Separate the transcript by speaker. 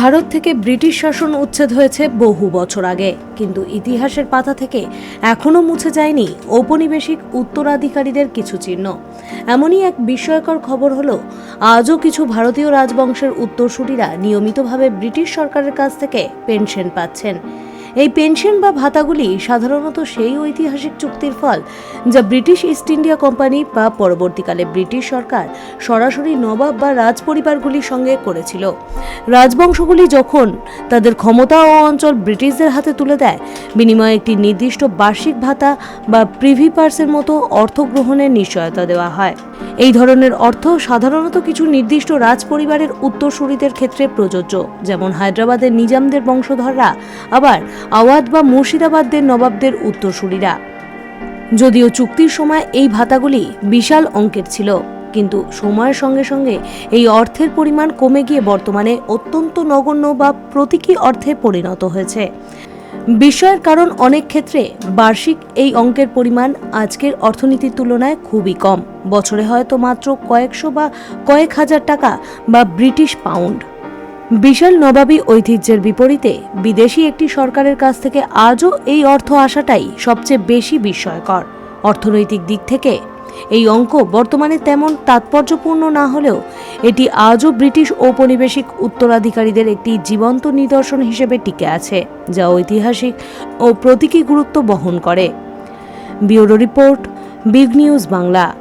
Speaker 1: ভারত থেকে ব্রিটিশ শাসন উচ্ছেদ হয়েছে বহু বছর আগে, কিন্তু ইতিহাসের পাতা থেকে এখনও মুছে যায়নি ঔপনিবেশিক উত্তরাধিকারীদের কিছু চিহ্ন। এমনই এক বিস্ময়কর খবর হলো, আজও কিছু ভারতীয় রাজবংশের উত্তরসূরিরা নিয়মিতভাবে ব্রিটিশ সরকারের কাছ থেকে পেনশন পাচ্ছেন। এই পেনশন বা ভাতাগুলি সাধারণত সেই ঐতিহাসিক চুক্তির ফল যা ব্রিটিশ ইস্ট ইন্ডিয়া কোম্পানি বা পরবর্তীকালে ব্রিটিশ সরকার সরাসরি নবাব বা রাজ পরিবারগুলির সঙ্গে করেছিল। রাজবংশগুলি যখন তাদের ক্ষমতা ও অঞ্চল ব্রিটিশদের হাতে তুলে দেয়, বিনিময়ে একটি নির্দিষ্ট বার্ষিক ভাতা বা প্রিভি পার্সের মতো অর্থ গ্রহণের নিশ্চয়তা দেওয়া হয়। এই ধরনের অর্থ সাধারণত কিছু নির্দিষ্ট রাজপরিবারের উত্তরসূরিদের ক্ষেত্রে প্রযোজ্য, যেমন হায়দ্রাবাদের নিজামদের বংশধররা, আবার আওয়াধ বা মুর্শিদাবাদদের নবাবদের উত্তরসূরিরা। যদিও চুক্তির সময় এই ভাতাগুলি বিশাল অঙ্কের ছিল, কিন্তু সময়ের সঙ্গে সঙ্গে এই অর্থের পরিমাণ কমে গিয়ে বর্তমানে অত্যন্ত নগণ্য বা প্রতীকী অর্থে পরিণত হয়েছে। বিস্ময়ের কারণ অনেক ক্ষেত্রে বার্ষিক এই অঙ্কের পরিমাণ আজকের অর্থনীতির তুলনায় খুবই কম। বছরে হয়তো মাত্র কয়েকশো বা কয়েক হাজার টাকা বা ব্রিটিশ পাউন্ড। বিশাল নবাবী ঐতিহ্যের বিপরীতে বিদেশি একটি সরকারের কাছ থেকে আজও এই অর্থ আসাটাই সবচেয়ে বেশি বিস্ময়কর। অর্থনৈতিক দিক থেকে এই অঙ্ক বর্তমানে তেমন তাৎপর্যপূর্ণ না হলেও এটি আজও ব্রিটিশ ঔপনিবেশিক উত্তরাধিকারীদের একটি জীবন্ত নিদর্শন হিসেবে টিকে আছে, যা ঐতিহাসিক ও প্রতীকী গুরুত্ব বহন করে। Bureau report, big news Bangla.